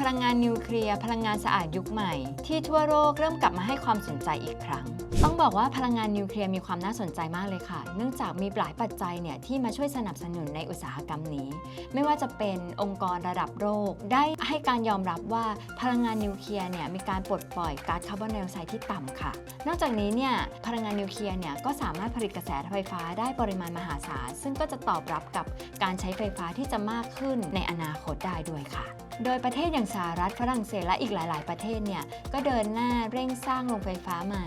พลังงานนิวเคลียร์พลังงานสะอาดยุคใหม่ ที่ทั่วโลกเริ่มกลับมาให้ความสนใจอีกครั้ง ต้องบอกว่าพลังงานนิวเคลียร์มีความน่าสนใจมากเลยค่ะ เนื่องจากมีหลายปัจจัยเนี่ยที่มาช่วยสนับสนุนในอุตสาหกรรมนี้ ไม่ว่าจะเป็นองค์กรระดับโลกได้ให้การยอมรับว่าพลังงานนิวเคลียร์เนี่ยมีการปลดปล่อยก๊าซคาร์บอนไดออกไซด์ที่ต่ำค่ะ นอกจากนี้เนี่ยพลังงานนิวเคลียร์เนี่ยก็สามารถผลิตกระแสไฟฟ้าได้ปริมาณมหาศาลซึ่งก็จะตอบรับกับการใช้ไฟฟ้าที่จะมากขึ้นในอนาคตได้ด้วยค่ะ โดยประเทศอย่างสหรัฐฝรั่งเศสและอีกหลาย ๆ ประเทศเนี่ยก็เดินหน้าเร่งสร้างโรงไฟฟ้าใหม่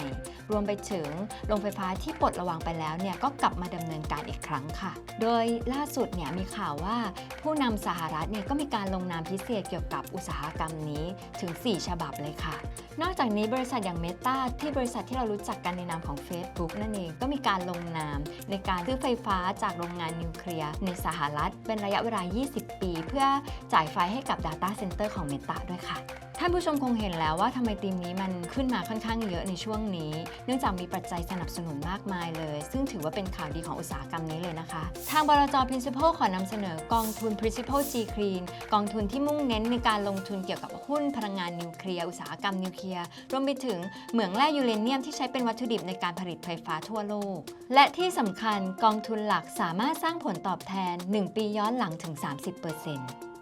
รวมไปถึงโรงไฟฟ้าที่ปลดระวางไปแล้วเนี่ยก็กลับมาดำเนินการอีกครั้งค่ะ โดยล่าสุดเนี่ยมีข่าวว่าผู้นำสหรัฐเนี่ยก็มีการลงนามพิเศษเกี่ยวกับอุตสาหกรรมนี้ถึง 4 ฉบับเลยค่ะ นอกจากนี้บริษัทอย่าง Meta ที่บริษัทที่เรารู้จักกันในนามของ Facebook นั่นเองก็มีการลงนามในการซื้อไฟฟ้าจากโรงงานนิวเคลียร์ในสหรัฐ เป็นระยะเวลา 20 ปี เพื่อจ่ายไฟให้กับ Data Center ของ Meta ด้วยค่ะ ท่านผู้ชมคงเห็นแล้วว่าทำไมธีมนี้มันขึ้นมาค่อนข้างเยอะในช่วงนี้ เนื่องจากมีปัจจัยสนับสนุนมากมายเลย ซึ่งถือว่าเป็นข่าวดีของอุตสาหกรรมนี้เลยนะคะ ทางบลจ Principal ขอนำเสนอกองทุน Principal G Clean กองทุนที่มุ่งเน้นในการลงทุนเกี่ยวกับหุ้นพลังงานนิวเคลียร์อุตสาหกรรมนิวเคลียร์รวมไปถึงเหมืองแร่ยูเรเนียมที่ใช้เป็นวัตถุดิบในการผลิตไฟฟ้าทั่วโลก และที่สำคัญกองทุนหลักสามารถสร้างผลตอบแทน 1 ปีย้อนหลังถึง 30%